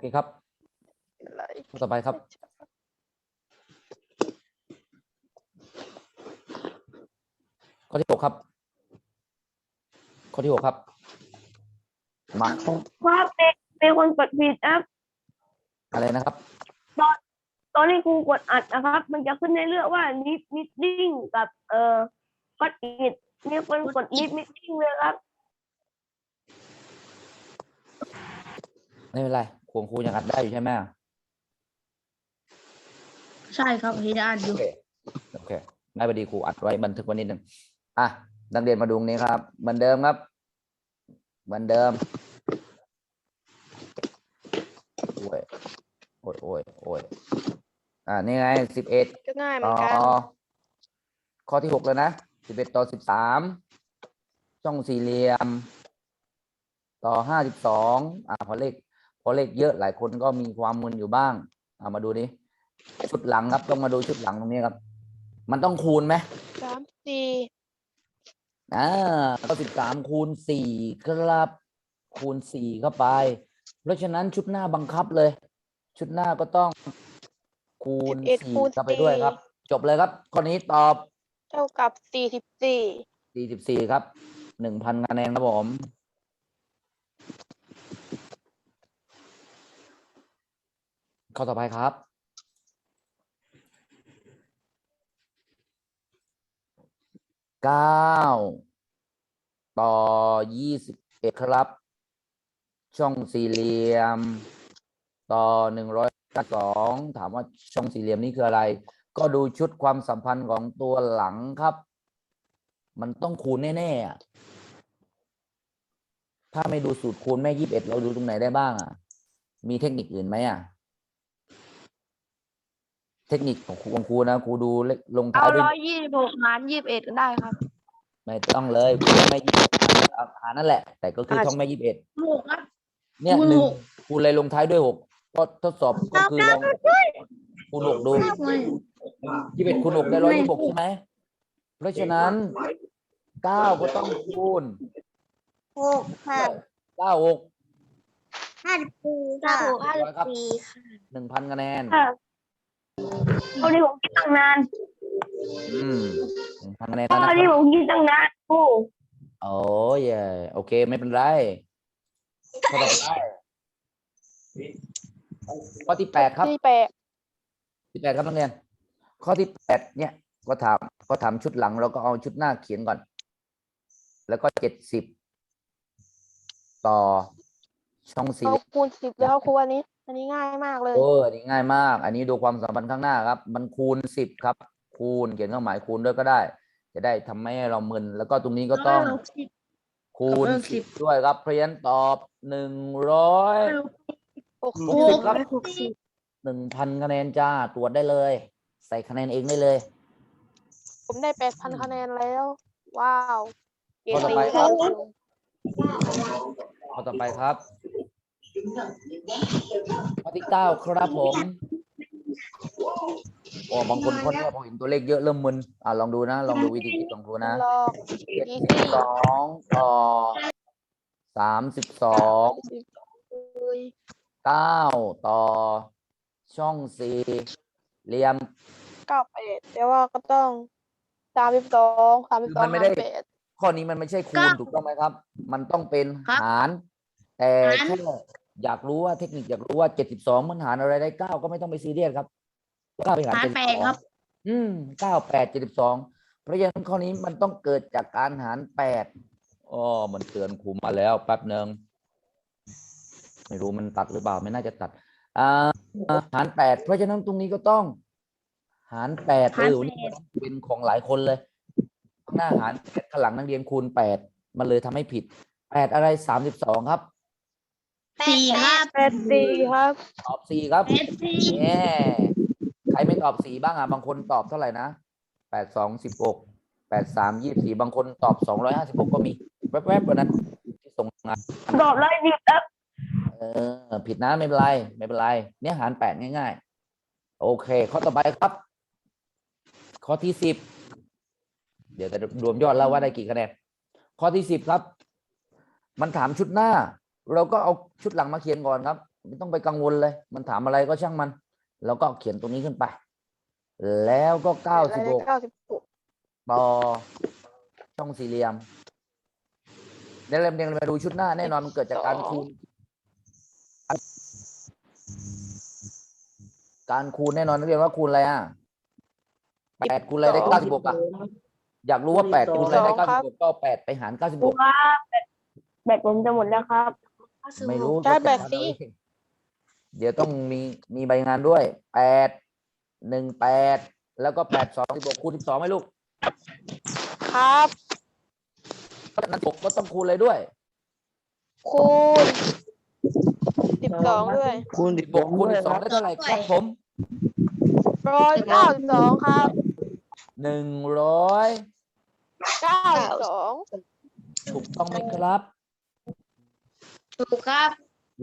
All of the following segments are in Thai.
เคครับข้อต่อไปครับ ข้อที่หกครับ ข้อที่หกครับ มาครับเป็นเป็นคนกดผิดครับอะไรนะครับ ตอนที่ครูกดอัดนะครับ มันจะขึ้นในเรื่องว่านิดมิดดิ้งกับ เอ่อก็อิดมีคนกดนิดมิดดิ้งเลยครับ ไม่เป็นไร ครูครูยังอัดได้อยู่ใช่ไหมใช่ครับเห็นอ่านอโอยู่เคโอเคได้พอดีครูอัดไว้บันทึกไว้นิดหนึ่งอะนักเรียนมาดูตรงนี้ครับเหมือนเดิมครับเหมือนเดิมโอ้ยโอ้ยโอ้ยโอ้ยอ่านี่ไงสิบเอ็ด ก็ง่ายเหมืต่ออนกันข้อที่หกเลยนะสิบเอ็ดต่อสิบสามช่องสี่เหลี่ยม ต่อห้าสิบสองอ่าพอเลข พอเลขเยอะหลายคนก็มีความมึนอยู่บ้างเอามาดูดิชุดหลังครับต้องมาดูชุดหลังตรงนี้ครับ มันต้องคูณไหมสามสี่อ่าก็สิบสามคูณสี่ครับ คูณสี่เข้าไป เพราะฉะนั้นชุดหน้าบังคับเลย ชุดหน้าก็ต้องคูณเอ็ดสี่คูณเข้าไปด้วยครับจบเลยครับข้อนี้ตอบเท่ากับสี่สิบสี่สี่สิบสี่ครับหนึ่งพันคะแนนครับผม ข้อต่อไปครับ เก้า ต่อยี่สิบเอ็ดครับ ช่องสี่เหลี่ยม ต่อหนึ่งร้อยสองถามว่าช่องสี่เหลี่ยมนี่คืออะไร ก็ดูชุดความสัมพันธ์ของตัวหลังครับ มันต้องคูณแน่ๆ ถ้าไม่ดูสูตรคูณแม่ยี่สิบเอ็ดเราดูตรงไหนได้บ้างอะ มีเทคนิคอื่นไหมอะ เทคนิคของครูของครูนะครูดูเลขลงเอาท้ายด้วยร้อยยี่สิบหกหารยี่สิบเอ็ดได้ครับไม่ต้องเลยครูแม่ยี่สิบหานั่นแหละ แต่ก็คืออ่าช่องแม่ยี่สิบเอ็ดหกครับเนี่ยคูณหนึ่งหกคูณเลยลงท้ายด้วยหกก็ทดสอบก็คือลองคูณหกดูไม่ยี่สิบเอ็ดคูณหกได้ร้อยยี่สิบหกใช่ไหมเพราะฉะนั้นเก้าก็ต้องคูณหกค่ะเก้าหกห้าสิบสี่ค่ะห้าสิบสี่ค่ะหนึ่งพันคะแนน ค่ะ ตอนที่ผมคิดตั้งนานอืมหนึ่งพันคะแนนตแล้วอนนะคที่รับผมคิดตั้งนานครูโอ้ยโอเค ไม่เป็นไรข้อต่อไปข้อที่แปดครับ ที่แปดที่แปดครับนักเรียน ข้อที่แปดเนี่ยก็ถามก็ถามชุดหลังเราก็เอาชุดหน้าเขียนก่อน แล้วก็เจ็ดสิบต่อช่องสี่เอาคูณสิบแล้วครูอันนี้ อันนี้ง่ายมากเลยโอ้อันนี้ง่ายมาก อันนี้ดูความสัมพันธ์ข้างหน้าครับ มันคูณสิบครับ คูณเขียนเครื่องหมายคูณด้วยก็ได้ จะได้ทำให้เรามึนแล้วก็ตรงนี้ก็ต้องสิบคูณเออสิบ10ด้วยครับ เพราะฉะนั้นตอบหนึ่งร้อยหกหสิกสิบบครับหกสิบหนึ่งพันคะแนนจ้าตรวจได้เลย ใส่คะแนนเองได้เลย ผมได้แปดพันคะแนนแล้ว ว้าว เก่งข้อต่อดีไปคครัรับบข้อต่อไปครับ ข้อที่เก้าครับผมโอ้บางคนคนเนี่ยพอเห็นตัวเลขเยอะเริ่มมึนอ่าลองดูนะ ลองดูวิธีคิดของครูนะลอกเจ็ดยี่สิสิบบสองต่อสามสิบสองสิบเลยเก้าต่อช่องสี่เหลี่ยมเก้าแปดแต่ว่าก็ต้องสามสิบสองสามสิบคือสอมังนไม่หาได้รแปดข้อนี้มันไม่ใช่คูณถูกต้องไหมครับ มันต้องเป็นหาร แต่หารแค่ อยากรู้ว่าเทคนิคอยากรู้ว่าเจ็ดสิบสองมันหารอะไรได้เก้าก็ไม่ต้องไปซีเรียสครับเก้าไปหารหารเจ็ดแปสิดบสองครับอืมเก้าแปดเจ็ดสิบสองเพราะฉะนั้นข้อนี้มันต้องเกิดจากการหารแปดอ๋อมันเตือนครูมาแล้วแป๊บหนึ่งไม่รู้มันตัดหรือเปล่าไม่น่าจะตัดอ่าหารแปดเพราะฉะนั้นตรงนี้ก็ต้อง หารแปดหารเออแปดนี่เป็นของหลายคนเลยข้างหน้าหารแปดข้างหลังนักเรียนคูณแปดมันเลยทำให้ผิดแปดอะไรสามสิบสองครับ สี่ครับแปดสี่ครับตอบสี่ครับแปดสี่แน่ใครไม่ตอบสี่บ้างอะ บางคนตอบเท่าไหร่นะแปดสองสิบหกแปดสามยี่สี่บางคนตอบสองร้อยห้าสิบหกก็มี แวบๆวันนั้นที่ส่งงานตอบเลยสิบครับเออ ผิดนะไม่เป็นไร ไม่เป็นไร เนี่ยหารแปดง่ายๆ โอเค ข้อต่อไปครับ ข้อที่สิบเดี๋ยวจะรวมยอดแล้วว่าได้กี่คะแนนข้อที่สิบครับ มันถามชุดหน้า เราก็เอาชุดหลังมาเขียนก่อนครับ ไม่ต้องไปกังวลเลย มันถามอะไรก็ช่างมันแล้วก็เขียนตรงนี้ขึ้นไป แล้วก็เก้าสิบหกเก้าสิบหกต่อช่องสี่เหลี่ยมเดี๋ยวเราเดี๋ยวเรามาดูชุดหน้าแน่นอนมันเกิดจากการคูณ การคูณแน่นอนนักเรียนว่าคูณอะไรอะแปดคูณอะไรได้เก้าสิบหกอะอยากรู้ว่าแปดคูณอะไรได้เก้าสิบหกก็เอาแปดไปหารเก้าสิบครูหกครับแบตแบตผมจะหมดแล้วครับ ไม่รู้ได้ก็แบจัดบการสิเอาเองเดี๋ยวต้องมีมีใบงานด้วยแปดหนึ่งแปดแล้วก็แปดสองสิบหกคูณสิบสองไหมลูกครับเพราะฉะนั้นหกก็ต้องคูณเลยด้วย คูณสิบสองด้วยคูณสิบหกคูณสิบสองได้เท่าไหร่ครับผมร้อยเก้าสิบสองครับหนึ่งร้อยเก้าสิบสองถูกต้องไหมครับ ถูกครับ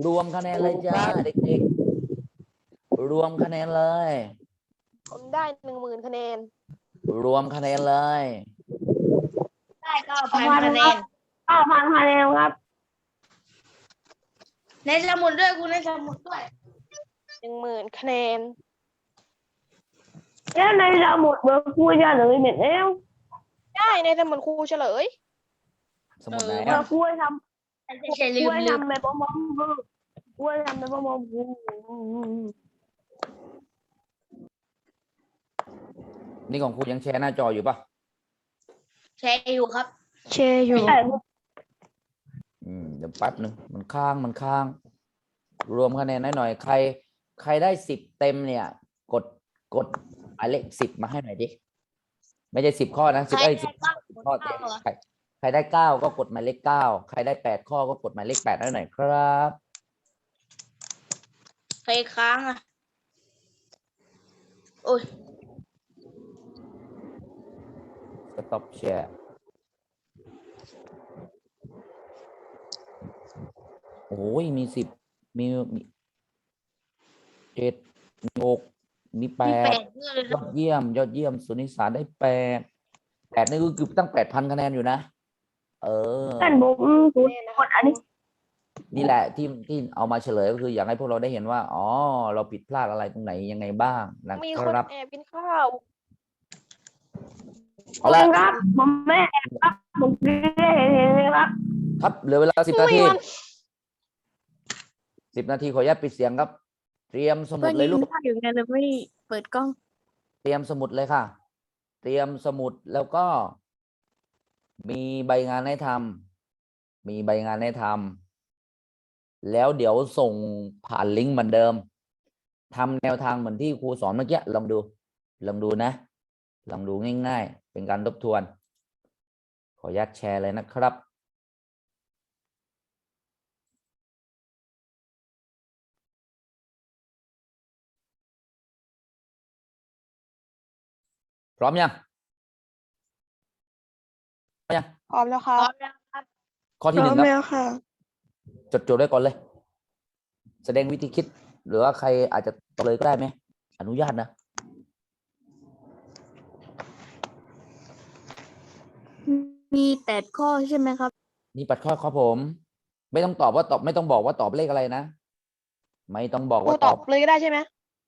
รวมคะแนนเลยจ้าเด็กๆ รวมคะแนนเลย ผมได้หนึ่งหมื่นคะแนน รวมคะแนนเลย ได้เก้าพันคะแนนเก้าพันคะแนนครับ ในสมุดด้วยคุณในสมุดด้วยหนึ่งหมื่นคะแนน แล้วในสมุดเบอร์ครูจะเหลือเม็ดแล้วได้ในสมุดครูเฉลย สมุดไหนเบออะร์ครูทไม่ใช่ำ คลืรูมลืมทำไปพร้อมๆครูครูทำไปพร้อมๆครูนี่ของคุณยังแชร์หน้าจออยู่ปะแชร์อยู่ครับเชอยู่ใช่ครูอืมเดี๋ยวแป๊บหนึ่งมันค้างมันค้าง รวมคะแนนให้หน่อยใคร ใครได้สิบเต็มเนี่ย กดกดหมายเลขสิบมาให้หน่อยดิไม่ใช่สิบข้อนะสิบใครไอ้ได้สิบเก้าข้อเต็มใคร ใครได้เก้าก็กดหมายเลขเก้าใครได้แปดข้อก็กดหมายเลขแปดให้หน่อยครับ ใครค้างอะ โอ้ยสต็อปแชร์โอ้ยมีสิบมีมีเจ็ดมีหกมีแปมีแปดดเพื่อนเลยยอดเยี่ยม ยอดเยี่ยม สุนิสาได้แปดแปดนี่ก็คือตั้งแปดพันคะแนนอยู่นะ เออกันผมศูนย์กดอันนี้ นี่แหละที่ที่เอามาเฉลยก็คืออยากให้พวกเราได้เห็นว่า อ๋อ เราผิดพลาดอะไรตรงไหนยังไงบ้างนะมีคคนรับแอบกินข้าวเอาละครับ ผมแม่ครับผมเรียนเห็นเลยครับครับเหลือเวลาสิบนาทีไม่มันสิบนาทีขออนุญาตปิดเสียงครับ เตรียมสมุดเลยลูกอยู่ไงเลยไม่เปิดกล้อง เตรียมสมุดเลยค่ะ เตรียมสมุดแล้วก็ มีใบงานให้ทำมีใบงานให้ทำแล้วเดี๋ยวส่งผ่านลิงก์เหมือนเดิมทำแนวทางเหมือนที่ครูสอนเมื่อกี้ลองดูลองดูนะลองดูง่าย ๆ เป็นการทบทวน ขออนุญาตแชร์เลยนะครับพร้อมยัง พร้อมยังพร้อมแล้วคพร้รัอบมแล้วครับข้อที่หนึ่งครับจดจดไว้ก่อนเลย แสดงวิธีคิด หรือว่าใครอาจจะตอบเลยก็ได้ไหม อนุญาตนะ มีแปดข้อใช่ไหมครับ นี่ปัดข้อครับผม ไม่ต้องตอบว่าตอบไม่ต้องบอกว่าตอบเลขอะไรนะ ไม่ต้องบอกครูว่าตตออบบเลยก็ได้ใช่ไหม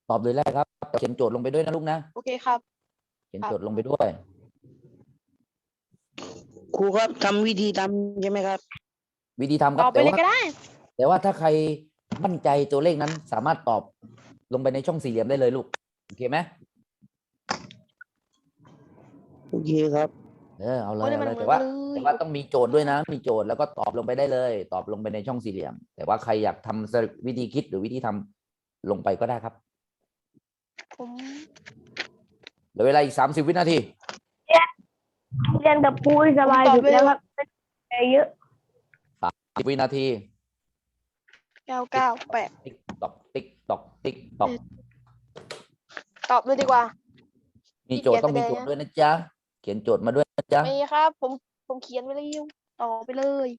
ตอบเลยแรกครับเขียนโจทย์ลงไปด้วยนะลูกนะ โอเคครับ เขียนครับ โจทย์ลงไปด้วย ครูครับทำวิธีทำใช่ไหมครับ วิธีทำคตรัอบบไปแต่เลยว่า ก็ได้ แต่ว่าถ้าใครมั่นใจตัวเลขนั้นสามารถตอบลงไปในช่องสี่เหลี่ยมได้เลยลูกโอเคไหมโอเคครับ เออเอาเลยโอ้ยเอามันเลยเหมืแต่อนว่ากันเลยแต่ว่าต้องมีโจทย์ด้วยนะ มีโจทย์แล้วก็ตอบลงไปได้เลย ตอบลงไปในช่องสี่เหลี่ยม แต่ว่าใครอยากทำสรุปวิธีคิดหรือวิธีทำลงไปก็ได้ครับผม เหลือเวลาอีกสามสิบวินาที เรียนกับครูสบายสุดแล้วครับไม่ได้เยอะสิบวินาทีเก้าเก้าแปดติ๊กตอกติ๊กตอกติ๊กตอกตอบเลยดีกว่า มีโจทย์ต้องมีโจทย์ด้วยนะจ๊ะ เขียนโจทย์มาด้วยนะจ๊ะ มีครับ ผมผมเขียนไว้แล้วตอบไปเลย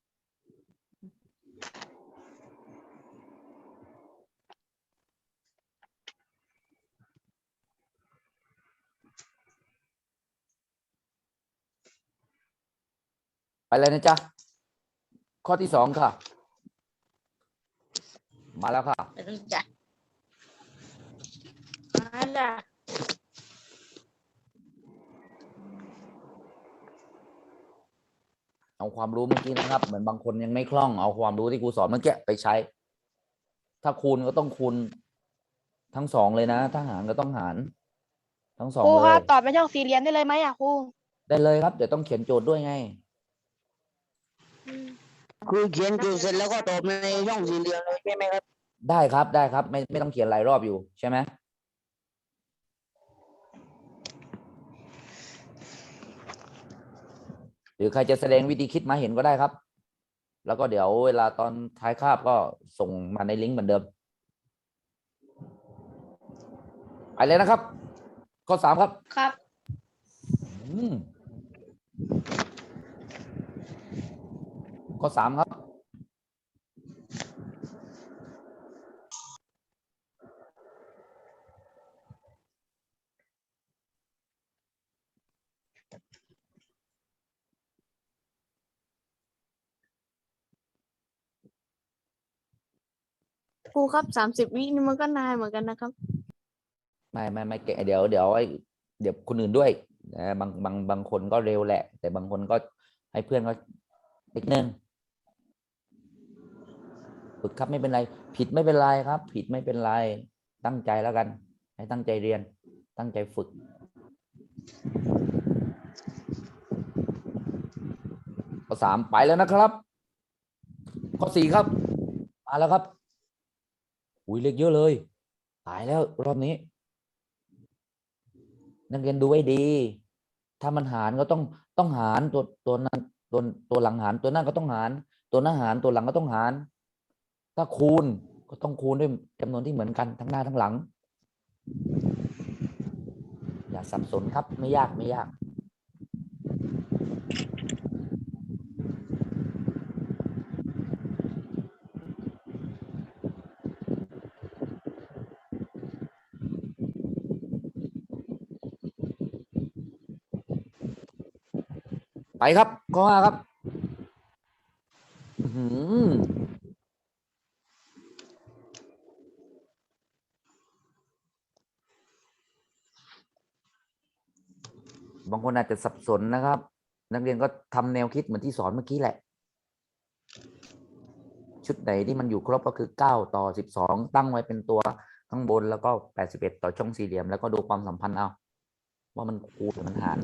ไปเลยนะจ๊ะ ข้อที่สองค่ะ มาแล้วค่ะ ไม่ต้องจัดมาจ้ะเอาความรู้เมื่อกี้นะครับ เหมือนบางคนยังไม่คล่อง เอาความรู้ที่ครูสอนเมื่อกี้ไปใช้ ถ้าคูณก็ต้องคูณทั้งสองเลยนะ ถ้าหารก็ต้องหาร ทั้งสองครูเลครัยบตอบเป็นช่องสี่เหลี่ยมได้เลยไหมอะครูได้เลยครับ เดี๋ยวต้องเขียนโจทย์ด้วยไง ครูเขียนโจทย์เสร็จแล้วก็ตอบในช่องสี่เหลี่ยมเลยใช่ไหมครับ ได้ครับได้ครับ ไม่ไม่ต้องเขียนหลายรอบอยู่ใช่ไหมหรือใครจะแสดงวิธีคิดมาเห็นก็ได้ครับ แล้วก็เดี๋ยวเวลาตอนท้ายคาบก็ส่งมาในลิงก์เหมือนเดิมไปเลยนะครับ ข้อสามครับ ครับ อืม ข้อสามครับ ครูครับสามสิบวินี่มันก็นานเหมือนกันนะครับ ไม่ไม่ไม่เก่งเดี๋ยวเดี๋ยวไอ้เดี๋ยวคนอื่นด้วยนะบางบางบางคนก็เร็วแหละ แต่บางคนก็ให้เพื่อนก็นิดนึง ฝึกครับไม่เป็นไร ผิดไม่เป็นไรครับ ผิดไม่เป็นไร ตั้งใจแล้วกัน ให้ตั้งใจเรียน ตั้งใจฝึก ข้อสามไปแล้วนะครับ ข้อสี่ครับ มาแล้วครับ อุ้ยเลขเยอะเลย ตายแล้วรอบนี้ นักเรียนดูไว้ดี ถ้ามันหารก็ต้องต้องหารตัวตัวนั้นตัวตัวหลังหารตัวหนั้นก็ต้องหาร ตัวหน้าหารตัวหลังก็ต้องหาร ถ้าคูณก็ต้องคูณด้วยจำนวนที่เหมือนกันทั้งหน้าทั้งหลัง อย่าสับสนครับไม่ยากไม่ยากไปครับข้อห้าครับ อือหือบางคนอาจจะสับสนนะครับ นักเรียนก็ทำแนวคิดเหมือนที่สอนเมื่อกี้แหละ ชุดไหนที่มันอยู่ครบก็คือ 9 ต่อ 12 ตั้งไว้เป็นตัวข้างบนแล้วก็ 81 ต่อช่องสี่เหลี่ยม แล้วก็ดูความสัมพันธ์เอา ว่ามันคูณหรือมันหาร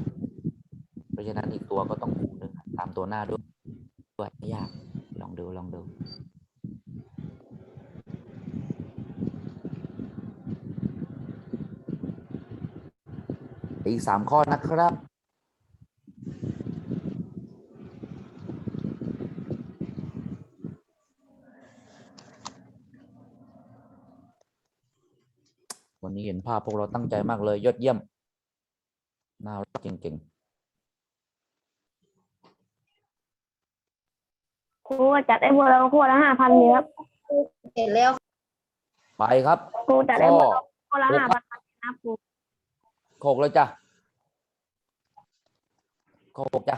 เพราะฉะนั้นอีกตัวก็ต้องคูณด้วยตามตัวหน้าด้วยด้วยไม่ยากลองดูลองดู อีกสามข้อนะครับ วันนี้เห็นภาพพวกเราตั้งใจมากเลยยอดเยี่ยม น่ารักเก่งครูก็จัดให้พวกเราขั้วละห้าพันเลยครับเสร็จแล้วๆไปครับครูจัดให้ข้อพวกเราขั้วละห้าพันนะครับครู โขกเลยจ้ะโขกจ้ะ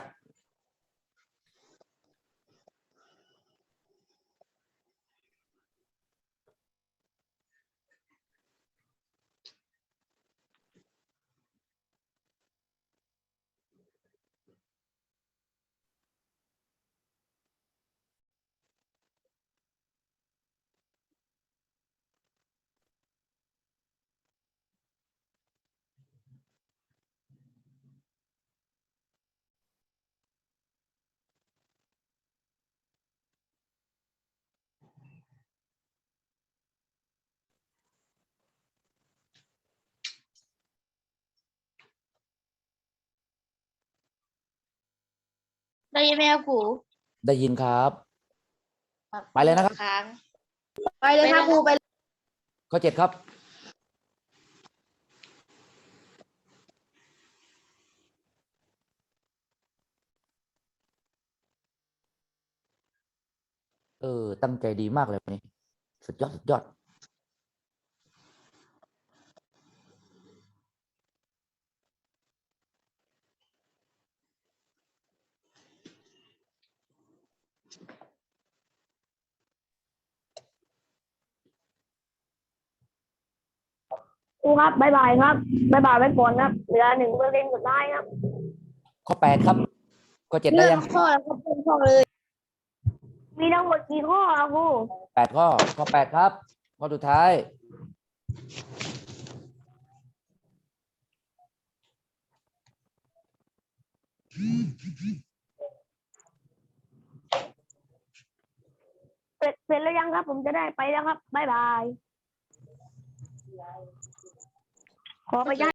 ได้ยินไหมครับครูได้ยินครับ ไปเลยนะครับ ค้าง ไปเลยครับครูไป ข้อเจ็ดครับ เออ ตั้งใจดีมากเลยวันนี้ สุดยอด สุดยอด รูครับบายบายครับบายบายไว้ก่อนครับ เหลือหนึ่งเปอร์เซ็นต์สุดท้ายครับข้อแปดครับ ข้อเจ็ดได้เรื่อยังงข้อแล้วครับเป็นข้อเลย มีทั้งหมดกี่ข้อครับครูแปดข้อ ข้อแปดครับ ข้อสุดท้าย เสร็จเสร็จแล้วยังครับ ผมจะได้ไปแล้วครับบายบาย ขอไปย้าย